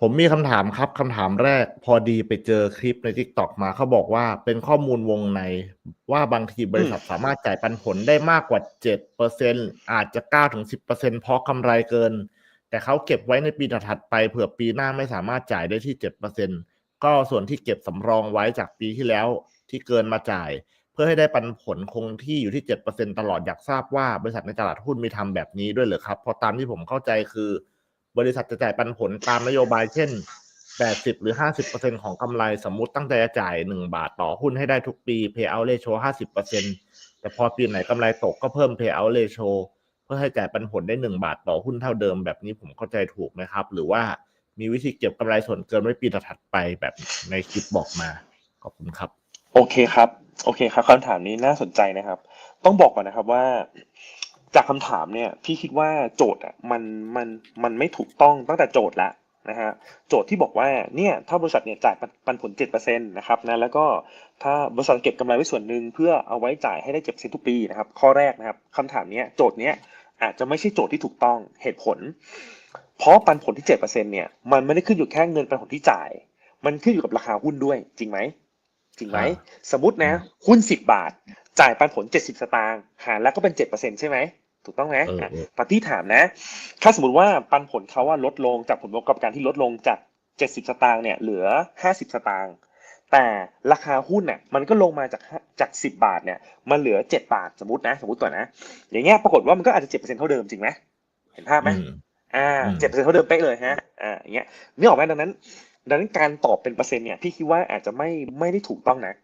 ผมมีคำถามครับคำถามแรกพอดีไปเจอคลิปใน TikTok มาเขาบอกว่าเป็นข้อมูลวงในว่าบางทีบริษัทสามารถจ่ายปันผลได้มากกว่า 7%อาจจะ 9-10%เพราะกำไรเกิน แต่เขาเก็บไว้ในปีถัดๆไปเผื่อปีหน้าไม่สามารถจ่ายได้ที่ 7%ก็ส่วนที่เก็บสำรองไว้จากปีที่แล้วที่เกินมาจ่าย เพื่อให้ได้ปันผลคงที่อยู่ที่ 7%ตลอดอยากทราบว่าบริษัทในตลาดหุ้นมีทำแบบนี้ด้วยเหรือครับเพราะตามที่ผมเข้าใจคือ บริษัทจะจ่ายปันผลตามนโยบายเช่น 80 หรือ 50%ของกำไรสมมุติตั้งใจจะจ่าย 1 บาทต่อหุ้นให้ได้ทุกปี payout ratio 50%แต่พอปีไหนกำไรตกก็เพิ่ม payout ratio เพื่อให้จ่ายปันผลได้ 1 บาทต่อหุ้นเท่าเดิมแบบนี้ผมเข้าใจถูกไหมครับ หรือว่ามีวิธีเก็บกำไรส่วนเกินไว้ปีถัดไปแบบในคลิปบอกมาขอบคุณครับ โอเคครับ โอเคครับคำถามนี้น่าสนใจนะครับ ต้องบอกก่อนนะครับว่า จากคำถามเนี่ยพี่คิดว่าโจทย์อะมันมันมันไม่ถูกต้องตั้งแต่โจทย์ละนะฮะโจทย์ที่บอกว่าเนี่ยถ้าบริษัทเนี่ยจ่ายปันปันผลเจ็ดเปอร์เซ็นต์นะครับนะแล้วก็ถ้าบริษัทเก็บกำไรไว้ส่วนหนึ่งเพื่อเอาไว้จ่ายให้ได้เจ็ดเปอร์เซ็นต์ทุกปีนะครับข้อแรกนะครับคำถามเนี้ยโจทย์เนี้ยอาจจะไม่ใช่โจทย์ที่ถูกต้องเหตุผล เพราะปันผลที่เจ็ดเปอร์เซ็นต์เนี่ยมันไม่ได้ขึ้นอยู่แค่เงินปันผลที่จ่าย มันขึ้นอยู่กับราคาหุ้นด้วยจริงไหมจริงไหมอ่าสมมตินะหุ้นสิบบาท จ่ายปันผลเจ็ดสิบสตางค์หารแล้วก็เป็นเจ็ดเปอร์เซ็นต์ใช่ไหมถูกต้องไหมเอออะเออปาร์ตี้ถามนะ ถ้าสมมติว่าปันผลเขาว่าลดลงจากผลประกอบการที่ลดลงจาก 70 สตางค์เนี่ยเหลือ 50 สตางค์แต่ราคาหุ้นเนี่ยมันก็ลงมาจากห้าจาก10บาทเนี่ยมันเหลือ7บาทสมมตินะ สมมติก่อนนะ อย่างเงี้ยปรากฏว่ามันก็อาจจะ7%เท่าเดิมจริงไหมเห็นภาพไหมอืมอ่าอืมเจ็ดเปอร์เซ็นต์เท่าเดิมเป๊ะเลยฮะอ่าอย่างเงี้ยนึกออกไหมดังนั้น ดังนั้นการตอบเป็นเปอร์เซ็นต์เนี่ยพี่คิดว่าอาจจะไม่ไม่ได้ถูกต้องนะ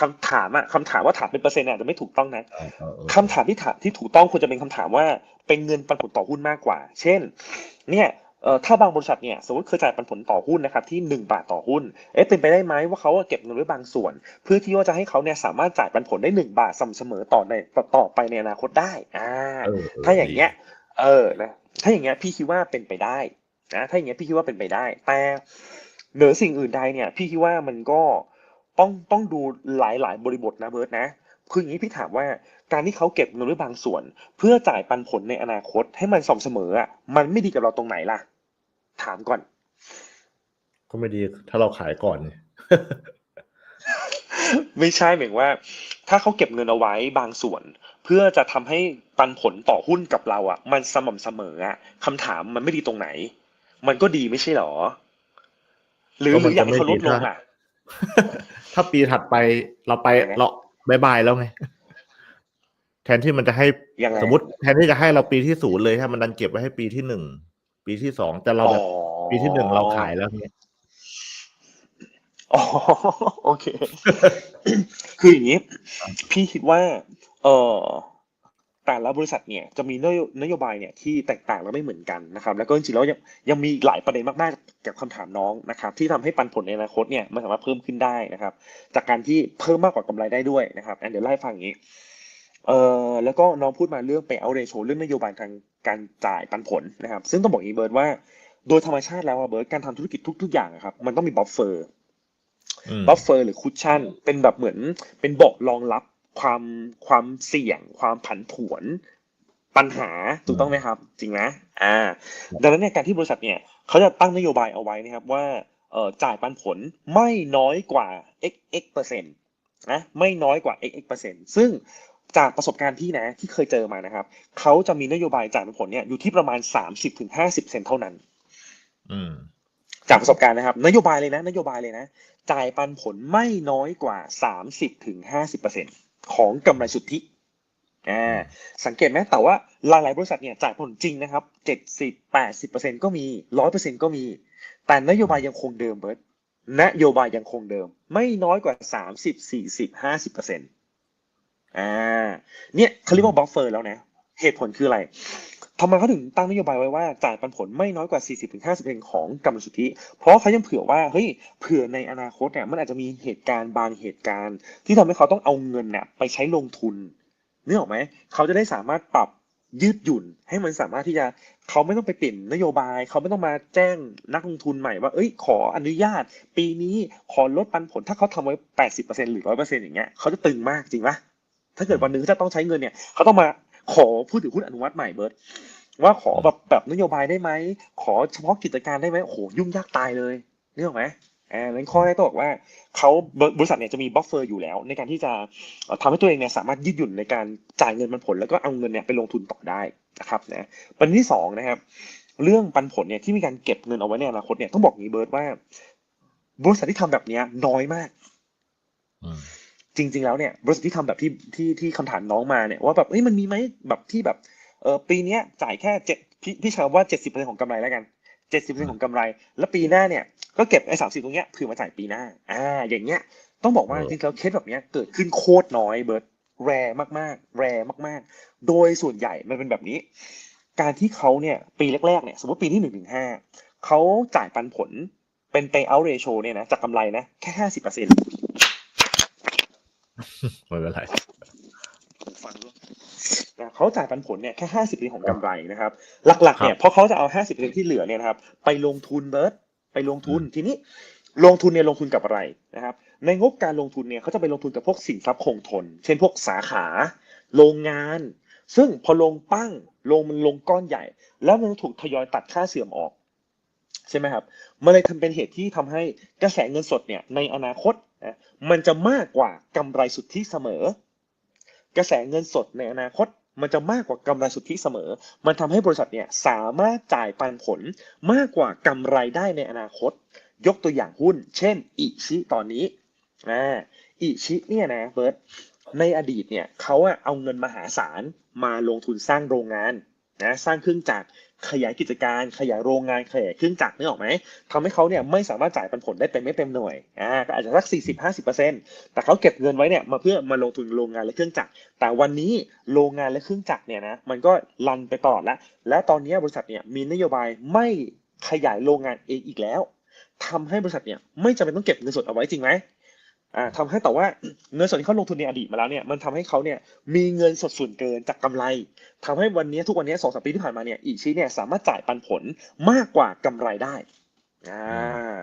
คำถามอะคำถามว่าถามเป็นเปอร์เซ็นต์เนี่ยอาจจะไม่ถูกต้องนะเออเออเออคำถามที่ถามที่ถูกต้องควรจะเป็นคำถามว่าเป็นเงินปันผลต่อหุ้นมากกว่า เช่น เนี่ยเอ่อถ้าบางบริษัทเนี่ยสมมติเคยจ่ายปันผลต่อหุ้นนะครับที่หนึ่งบาทต่อหุ้นเอ๊ะเป็นไปได้ไหมว่าเขาเก็บเงินไว้บางส่วน เพื่อที่ว่าจะให้เขาเนี่ยสามารถจ่ายปันผลได้หนึ่งบาทสม่ำเสมอต่อในต่อต่อไปในอนาคตได้อ่าเออถ้าอย่างเงี้ยเออนะถ้าอย่างเงี้ยพี่คิดว่าเป็นไปได้นะถ้าอย่างเงี้ยพี่คิดว่าเป็นไปได้ แต่เหนือสิ่งอื่นใดเนี่ยพี่คิดว่ามันก็ ต้องต้องดูหลายหลายบริบทนะเบิร์ตนะคืออย่างนี้พี่ถามว่าการที่เขาเก็บเงินไว้บางส่วน เพื่อจ่ายปันผลในอนาคตให้มันสม่ำเสมออะมันไม่ดีกับเราตรงไหนล่ะ ถามก่อน ก็ไม่ดีถ้าเราขายก่อนเนี่ยไม่ใช่หมายถึงว่า ถ้าเขาเก็บเงินเอาไว้บางส่วน เพื่อจะทำให้ปันผลต่อหุ้นกับเราอะ มันสม่ำเสมออะคำถามมันไม่ดีตรงไหน มันก็ดีไม่ใช่หรอ หรือก็หมัรืนออยากจะให้เขาลไม่ดดีลงถ้าอะ ถ้าปีถัดไปเราไปยังไงเราบายบายแล้วไง แทนที่มันจะให้ยังไงสมมติแทนที่จะให้เราปีที่ศูนย์เลยถ้ามันดันเก็บไว้ให้ปีที่หนึ่งปีที่สองแต่เราอ๋อแบบปีที่หนึ่งเราขายแล้วเนี่ยอ๋อโอเค คืออย่างนี้ พี่คิดว่า เออ แต่ละบริษัทเนี่ยจะมีนโยนโยบายเนี่ยที่แตกต่างและไม่เหมือนกันนะครับ แล้วก็จริงๆแล้วยังยังมีหลายประเด็นมากๆกับคำถามน้องนะครับที่ทำให้ปันผลในอนาคตเนี่ยมันสามารถเพิ่มขึ้นได้นะครับ จากการที่เพิ่มมากกว่ากำไรได้ด้วยนะครับอันเดี๋ยวไล่าให้ฟังอย่างนี้เอ่อแล้วก็น้องพูดมาเรื่อง payout ratio เรื่องนโยบายทางการจ่ายปันผลนะครับ ซึ่งต้องบอกอย่างนี้เบิร์ดว่า โดยธรรมชาติแล้วอะเบิร์ดการทำธุรกิจทุก ๆ อย่างอะครับมันต้องมีบัฟเฟอร์อืมบัฟเฟอร์หรือคุชชั่นเป็นแบบเหมือนเป็นเบาะรองรับ ความความเสี่ยง ความผันผวนปัญหาถูกต้องไหมครับ จริงไหมอ่า ดังนั้นเนี่ยการที่บริษัทเนี่ยเขาจะตั้งนโยบายเอาไว้นะครับว่าเอ่อจ่ายปันผลไม่น้อยกว่า x x เปอร์เซ็นต์นะไม่น้อยกว่า x x เปอร์เซ็นต์ซึ่งจากประสบการณ์พี่นะที่เคยเจอมานะครับเขาจะมีนโยบายจ่ายปันผลเนี่ยอยู่ที่ประมาณ30-50เซนเท่านั้น อืมจากประสบการณ์นะครับ นโยบายเลยนะ นโยบายเลยนะ จ่ายปันผลไม่น้อยกว่า30ถึง50% ของกำไรสุทธิอ่าสังเกตไหมแต่ว่าหลายๆบริษัทเนี่ยจ่ายผลจริงนะครับเจ็ดสิบแปดสิบเปอร์เซ็นก็มีร้อยเปอร์เซ็นก็มี แต่นโยบายยังคงเดิมเบิร์ตนโยบายยังคงเดิม ไม่น้อยกว่า30 40 50%อ่าเนี่ยเขาเรียกว่าบัฟเฟอร์แล้วนะ เหตุผลคืออะไร ทำไมเขาถึงตั้งนโยบายไว้ว่าจ่ายปันผลไม่น้อยกว่า 40-50%ของกำไรสุทธิ เพราะเขายังเผื่อว่า เฮ้ย เผื่อในอนาคตเนี่ย มันอาจจะมีเหตุการณ์บางเหตุการณ์ ที่ทำให้เขาต้องเอาเงินเนี่ยไปใช้ลงทุนนึกออกไหม เขาจะได้สามารถปรับยืดหยุ่น ให้มันสามารถที่จะ เขาไม่ต้องไปเปลี่ยนนโยบาย เขาไม่ต้องมาแจ้งนักลงทุนใหม่ว่า เอ้ย ขออนุญาต ปีนี้ขอลดปันผล ถ้าเขาทำไว้ 80%หรือ 100%อย่างเงี้ย เขาจะตึงมากจริงปะถ้าเกิดวันหนึงเขาจะต้องใช้เงินเนี่ย เขาต้องมา ขอผู้ถือหุ้นอนุมัติใหม่เบิร์ตว่าขอแบบแบบนโยบายได้ไหม ขอเฉพาะกิจการได้ไหมโอ้โหยุ่งยากตายเลยนึกออไหมอ่านั้นข้อแรกต้องบอกว่าเขาบริษัทเนี่ยจะมีบัฟเฟอร์อยู่แล้ว ในการที่จะเอ่อทำให้ตัวเองเนี่ยสามารถยืดหยุ่นในการจ่ายเงินปันผล แล้วก็เอาเงินเนี่ยไปลงทุนต่อได้นะครับนะประเด็นที่สองนะครับ เรื่องปันผลเนี่ยที่มีการเก็บเงินเอาไว้ในอนาคตเนี่ยต้องบอกอย่างนี้เบิร์ตว่า บริษัทที่ทำแบบเนี้ยน้อยมาก จริง ๆ แล้วเนี่ยบริษัทที่ทำแบบที่ที่ที่คำถามน้องมาเนี่ยว่าแบบเอ้ยมันมีไหมแบบที่แบบเออปีเนี้ยจ่ายแค่เจ็ดพี่พี่ใช้คำว่าเจ็ดสิบเปอร์เซ็นของกำไรแล้วกันเจ็ดสิบเปอร์เซ็นของกำไร แล้วปีหน้าเนี่ยก็เก็บไอ้สามสิบตรงเนี้ยเผื่อมาจ่ายปีหน้า อ่า อย่างเงี้ยต้องบอกว่าเออจริงๆแล้วเคสแบบเนี้ยเกิดขึ้นโคตรน้อยเบิร์ตแรมากๆ แรมาก ๆ โดยส่วนใหญ่มันเป็นแบบนี้ การที่เขาเนี่ยปีแรกๆเนี่ยสมมติปีที่หนึ่งถึงห้าเขาจ่ายปันผลเป็น payout ratio เนี่ยนะจากกำไรนะแค่ห้าสิบเปอร์เซ็นต์ ไม่เป็นไรฟังด้วยนะเขาจ่ายปันผลเนี่ยแค่ห้าสิบเปอร์เซ็นของกำไรนะครับ หลักๆเนี่ยครับเพราะเขาจะเอาห้าสิบเปอร์เซ็นที่เหลือเนี่ยนะครับ ไปลงทุนเบิร์ตไปลงทุนทีนี้ลงทุนเนี่ยลงทุนกับอะไรนะครับ ในงบการลงทุนเนี่ยเขาจะไปลงทุนกับพวกสินทรัพย์คงทน เช่นพวกสาขา โรงงาน ซึ่งพอลงปั้งลงมันลงก้อนใหญ่ แล้วมันถูกทยอยตัดค่าเสื่อมออกใช่ไหมครับมันเลยทำเป็นเหตุที่ทำให้กระแสเงินสดเนี่ยในอนาคต นะมันจะมากกว่ากำไรสุทธิเสมอ กระแสเงินสดในอนาคตมันจะมากกว่ากำไรสุทธิเสมอ มันทำให้บริษัทเนี่ยสามารถจ่ายปันผลมากกว่ากำไรได้ในอนาคต ยกตัวอย่างหุ้น เช่นอิชิตอนนี้อ่าอิชิเนี่ยนะเบิร์ตในอดีตเนี่ยเขาอะเอาเงินมหาศาลมาลงทุนสร้างโรงงาน นะสร้างเครื่องจักรขยายกิจการขยายโรงงานขยายเครื่องจักรนึกออกไหมทำให้เขาเนี่ยไม่สามารถจ่ายปันผลได้เต็มไม่เต็มหน่วยอ่าก็อาจจะสักสี่สิบห้าสิบเปอร์เซ็นต์แต่เขาเก็บเงินไว้เนี่ยมาเพื่อมาลงทุนโรงงานและเครื่องจักรแต่วันนี้โรงงานและเครื่องจักรเนี่ยนะมันก็รันไปตลอดแล้ว และตอนนี้บริษัทเนี่ยมีนโยบายไม่ขยายโรงงานเองอีกแล้วทำให้บริษัทเนี่ยไม่จำเป็นต้องเก็บเงินสดเอาไว้จริงไหม อ่าทำให้แต่ว่าเงินสดที่เขาลงทุนในอดีตมาแล้วเนี่ยมันทำให้เขาเนี่ยมีเงินสดส่วนเกินจากกำไรทำให้วันนี้ทุกวันนี้สองสามปีที่ผ่านมาเนี่ยอีกชี้เนี่ยสามารถจ่ายปันผลมากกว่ากำไรได้อ่า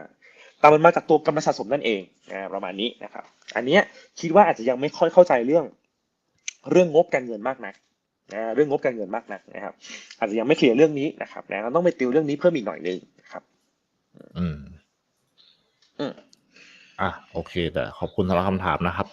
แต่มันมาจากตัวกำไรสะสมนั่นเองอ่าประมาณนี้นะครับ อันเนี้ยคิดว่าอาจจะยังไม่ค่อยเข้าใจเรื่อง เรื่องงบการเงินมากนักนะเรื่องงบการเงินมากนักนะครับ อาจจะยังไม่เคลียร์เรื่องนี้นะครับนะเราต้องไปติวเรื่องนี้เพิ่มอีกหน่อยนึงนะครับ อืมอืม อะโอเค แต่ขอบคุณสำหรับคำถามนะครับ